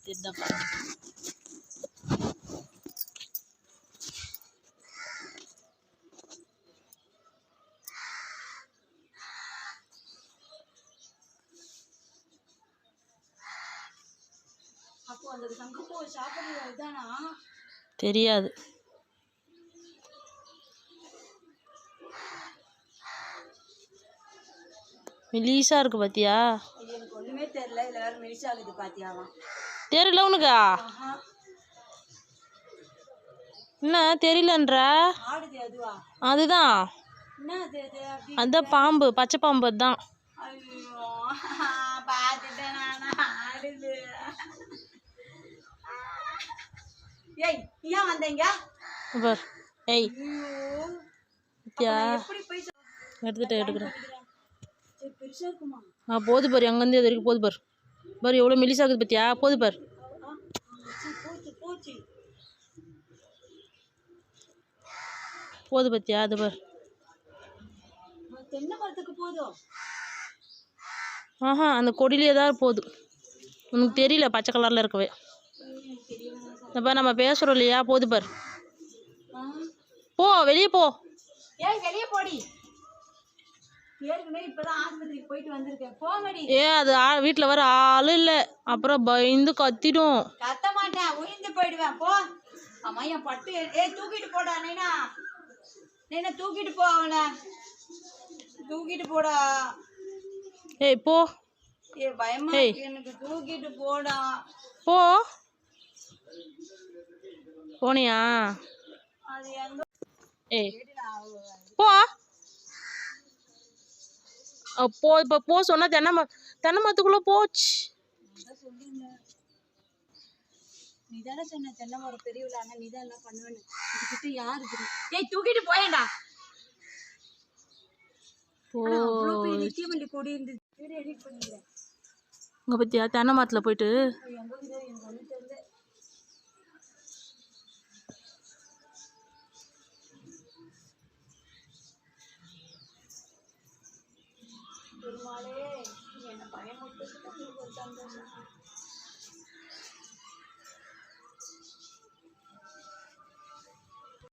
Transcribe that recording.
தெரியுதா. அப்போ அந்த தெரியாது மெலிசா இருக்கு பாத்தியா? எனக்கு ஒண்ணுமே தெரியல. இதுல வேற மெலிசா இருக்குது பாத்தியாவா தெரியல உனக்கா? என்ன தெரியலன்ற? அதுதான் அதான் பாம்பு பச்சை பாம்பு தான் ஐயோ பார்த்துட்டேன் நானா ஆடுது. ஏய் எடுத்துட்டு எடுக்கிறேன். போது பாரு அங்கேருந்து இது வரைக்கும் போது பாரு. பாரு எவ்வளோ மெலிசாகுது பத்தியா? போது பார். போது பாத்தியா அது பார். ஆஹா அந்த கொடியிலே தான் போகுது உனக்கு தெரியல பச்சை கலரில் இருக்கவே. இப்போ நம்ம பேசுகிறோம் இல்லையா? போது பார். போ வெளியே போ. வெளியே போடி. ஏ அது வீட்டில் வர ஆளும் இல்லை. அப்புறம் பயந்து கத்திடும். கத்த மாட்டேன். உயிர்ந்து போயிடுவேன். போ. அம்மா என் பட்டு ஏய் தூக்கிட்டு போடா நைனா. நைனா தூக்கிட்டு போ அவனை. தூக்கிட்டு போடா. ஏய் போ. ஏ பயமா எனக்கு தூக்கிட்டு போடா. போ. போனியா? அது எங்க ஏய். போ. போ இப்போ போ சொன்னா தென்னை தென்னை மரத்துக்குள்ளே போச்சு நீ தானே சொன்ன தென்னை மரம் பெரிய ஆனா நீ தான் என்ன பண்ணுவேன்னு. இதுக்கிட்ட யாரு இருக்கு ஏய் தூக்கிட்டு போயேன்டா. போ. அவ்வளோ பெரிய நித்தியமல்லி கொடி இருந்தது. வீடியோ எடிட் பண்ணிடுறேன் இங்கே பற்றியா தென்னை மரத்தில் போயிட்டு. எங்க இதோ எனக்கு ஒன்றும் தெரியல பெருமாளே